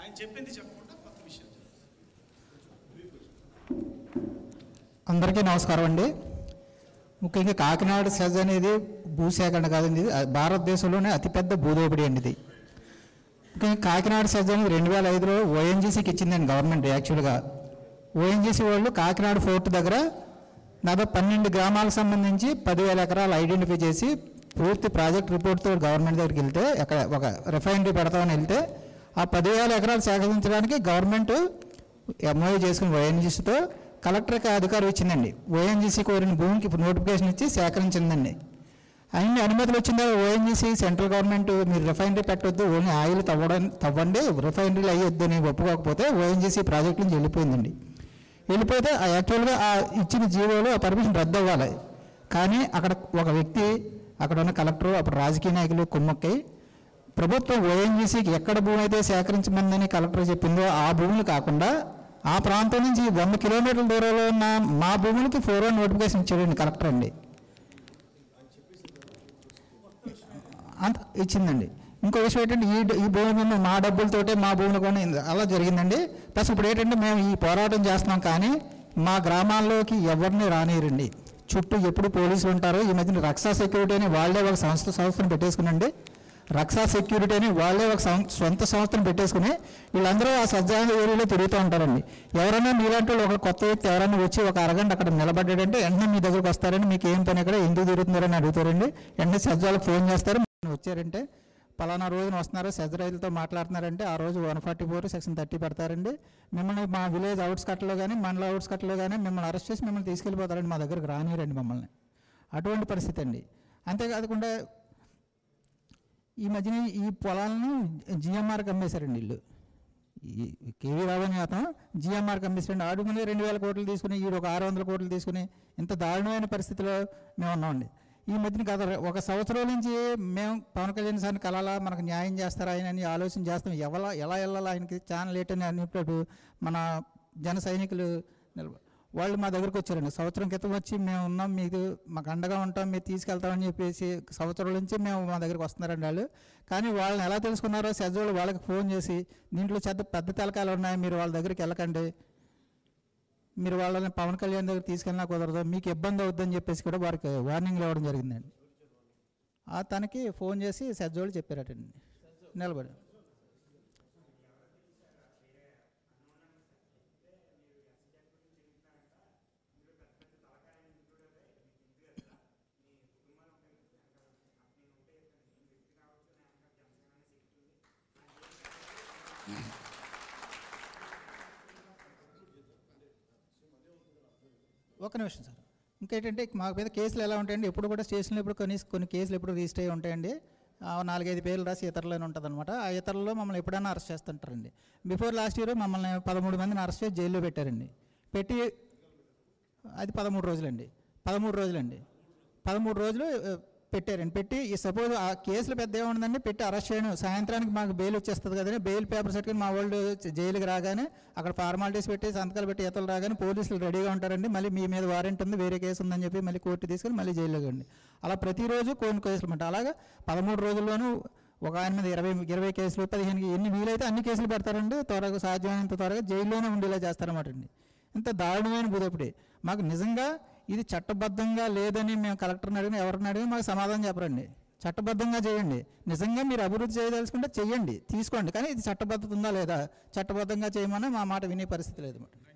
ఆయన చెప్పింది చెప్పకుండా కొత్త విషయం అందరికీ నమస్కారం అండి. ముఖ్యంగా కాకినాడ సెజ్ అనేది భూసేకరణ కాదండి భారతదేశంలోనే అతిపెద్ద భూదోపిడి అండి ఇది. ముఖ్యంగా కాకినాడ సెజ్ అనేది రెండు వేల ఐదులో ఓఎన్జీసీకి ఇచ్చిందండి గవర్నమెంట్ యాక్చువల్గా. ఓఎన్జీసీ వాళ్ళు కాకినాడ ఫోర్ట్ దగ్గర దాదాపు పన్నెండు గ్రామాలకు సంబంధించి పదివేల ఎకరాలు ఐడెంటిఫై చేసి పూర్తి ప్రాజెక్ట్ రిపోర్ట్తో గవర్నమెంట్ దగ్గరికి వెళ్తే ఎక్కడ ఒక రిఫైనరీ పెడతామని వెళ్తే ఆ పదివేల ఎకరాలు సేకరించడానికి గవర్నమెంట్ ఎంఓఏ చేసుకుని ఓఎన్జీసీతో కలెక్టర్కి అధికారం ఇచ్చిందండి. ఓఎన్జీసీ కోరిన భూమికి ఇప్పుడు నోటిఫికేషన్ ఇచ్చి సేకరించిందండి. అన్ని అనుమతులు వచ్చిందా ఓఎన్జీసీ సెంట్రల్ గవర్నమెంట్ మీరు రిఫైనరీ పెట్టొద్దు ఓన్లీ ఆయిల్ తవ్వడం తవ్వండి రిఫైనరీలు అయ్యొద్దు అని ఒప్పుకోకపోతే ఓఎన్జీసీ ప్రాజెక్ట్ నుంచి వెళ్ళిపోయిందండి. వెళ్ళిపోతే ఆ యాక్చువల్గా ఆ ఇచ్చిన జీవోలో ఆ పర్మిషన్ రద్దు అవ్వాలి కానీ అక్కడ ఒక వ్యక్తి అక్కడ ఉన్న కలెక్టర్ అప్పుడు రాజకీయ నాయకులు కుమ్మక్కై ప్రభుత్వం ఓఎన్జీసీకి ఎక్కడ భూమి అయితే సేకరించమందని కలెక్టర్ చెప్పిందో ఆ భూములు కాకుండా ఆ ప్రాంతం నుంచి వంద కిలోమీటర్ల దూరంలో ఉన్న మా భూములకి ఫోర్ వన్ నోటిఫికేషన్ ఇచ్చాడండి కలెక్టర్ అండి. అంత ఇచ్చిందండి. ఇంకో విషయం ఏంటంటే ఈ ఈ భూమి మా డబ్బులతోటే మా భూమిని కొని అలా జరిగిందండి. ప్లస్ ఇప్పుడు ఏంటంటే మేము ఈ పోరాటం చేస్తున్నాం కానీ మా గ్రామాల్లోకి ఎవరిని రానిరండి చుట్టూ ఎప్పుడు పోలీసులు ఉంటారు ఈ మధ్యన రక్షా సెక్యూరిటీ అని వాళ్ళే ఒక సంస్థ సంస్థను పెట్టేసుకునండి రక్షా సెక్యూరిటీ అని వాళ్ళే ఒక సం- సొంత సంస్థను పెట్టేసుకుని వీళ్ళందరూ ఆ సజ్జాన ఏరియాలో తిరుగుతూ ఉంటారండి. ఎవరైనా మీలాంటి వాళ్ళు ఒక కొత్త వ్యక్తి ఎవరైనా వచ్చి ఒక అరగంట అక్కడ నిలబడ్డాడంటే వెంటనే మీ దగ్గరకు వస్తారని మీకు ఏం పని అక్కడ ఎందుకు తిరుగుతున్నారని అడుగుతారండి. వెంటనే సజ్జాలకు ఫోన్ చేస్తారు. వచ్చారంటే పలానా రోజున వస్తున్నారు సెజ్ రైతులతో మాట్లాడుతున్నారంటే ఆ రోజు one forty four section thirty పెడతారండి. మిమ్మల్ని మా విలేజ్ అవుట్స్కట్లో కానీ మండల అవుట్స్కట్లో కానీ మిమ్మల్ని అరెస్ట్ చేసి మిమ్మల్ని తీసుకెళ్ళిపోతారండి మా దగ్గరకు రానిరండి మమ్మల్ని. అటువంటి పరిస్థితి అండి. అంతేకాకుండా ఈ మధ్యన ఈ పొలాలను జిఎంఆర్కి అమ్మేశారండి ఇల్లు. ఈ కేవీ రావని అతను జిఎంఆర్కి అమ్మేశారండి. ఆడు ముందే రెండు వేల కోట్లు తీసుకుని ఈడు ఒక ఆరు వందల కోట్లు తీసుకుని ఇంత దారుణమైన పరిస్థితిలో మేము ఉన్నామండి ఈ మధ్యన గత ఒక సంవత్సరం నుంచి మేము పవన్ కళ్యాణ్ సార్ని కలాలా మనకు న్యాయం చేస్తారా ఆయన అని ఆలోచన చేస్తాం. ఎవలా ఎలా వెళ్ళాలా ఆయనకి? ఛానల్ లేట్ అని అనేటప్పుడు మన జన సైనికులు వాళ్ళు మా దగ్గరకు వచ్చారండి. సంవత్సరం క్రితం వచ్చి మేము ఉన్నాం మీకు మాకు అండగా ఉంటాం మీరు తీసుకెళ్తామని చెప్పేసి సంవత్సరం నుంచి మేము మా దగ్గరకు వస్తున్నారండి వాళ్ళు. కానీ వాళ్ళని ఎలా తెలుసుకున్నారో సెజోళ్ళు వాళ్ళకి ఫోన్ చేసి దీంట్లో చెత్త పెద్ద తలకాలు ఉన్నాయి? మీరు వాళ్ళ దగ్గరికి వెళ్ళకండి. మీరు వాళ్ళని పవన్ కళ్యాణ్ దగ్గర తీసుకెళ్ళినా కుదరదు మీకు ఇబ్బంది అవుద్దని చెప్పేసి కూడా వారికి వార్నింగ్లు ఇవ్వడం జరిగిందండి. ఆ తనకి ఫోన్ చేసి సజ్జోళ్ళు చెప్పారటండి. నిలబడి. ఒక నిమిషం సార్. ఇంకేంటంటే మా మీద కేసులు ఎలా ఉంటాయండి? ఎప్పుడు కూడా స్టేషన్లో ఇప్పుడు కొన్ని కొన్ని కేసులు ఎప్పుడు రిజిస్టర్ అయి ఉంటాయండి. నాలుగైదు పేర్లు రాసి ఇతరులను ఉంటుంది అనమాట ఆ ఇతరులలో మమ్మల్ని ఎప్పుడైనా అరెస్ట్ చేస్తుంటారండి. బిఫోర్ లాస్ట్ ఇయర్ మమ్మల్ని పదమూడు మందిని అరెస్ట్ చేసి జైల్లో పెట్టారండి. పెట్టి అది పదమూడు రోజులండి. పదమూడు రోజులండి. పదమూడు రోజులు పెట్టారండి. పెట్టి ఈ సపోజ్ ఆ కేసులు పెద్ద ఏముందండి పెట్టి అరెస్ట్ చేయడం సాయంత్రానికి మాకు బెయిల్ వచ్చేస్తుంది కదండి. బెయిల్ పేపర్స్ పెట్టుకుని మా వాళ్ళు జైలుకి రాగానే అక్కడ ఫార్మాలిటీస్ పెట్టి సంతకాలు పెట్టి ఇతరులు రాగానే పోలీసులు రెడీగా ఉంటారండి. మళ్ళీ మీ మీద వారెంట్ ఉంది వేరే కేసు ఉందని చెప్పి మళ్ళీ కోర్టు తీసుకుని మళ్ళీ జైల్లోకి అండి అలా ప్రతిరోజు కొన్ని కేసులు ఉంటాయి అలాగా పదమూడు రోజుల్లోనూ ఒక ఆయన మీద ఇరవై ఇరవై కేసులు పదిహేను ఎన్ని వీలైతే అన్ని కేసులు పెడతారండి. త్వరగా సాధ్యమైనంత త్వరగా జైల్లోనే ఉండేలా చేస్తారన్నమాట అండి. ఇంత దారుణమైన బుదపుడి మాకు నిజంగా ఇది చట్టబద్ధంగా లేదని మేము కలెక్టర్ని అడిగిన ఎవరిని అడిగినా మాకు సమాధానం చెప్పరండి. చట్టబద్ధంగా చేయండి. నిజంగా మీరు అభివృద్ధి చేయదలుచుకుంటే చేయండి తీసుకోండి. కానీ ఇది చట్టబద్ధత ఉందా లేదా? చట్టబద్ధంగా చేయమని మా మాట వినే పరిస్థితి లేదు మేడం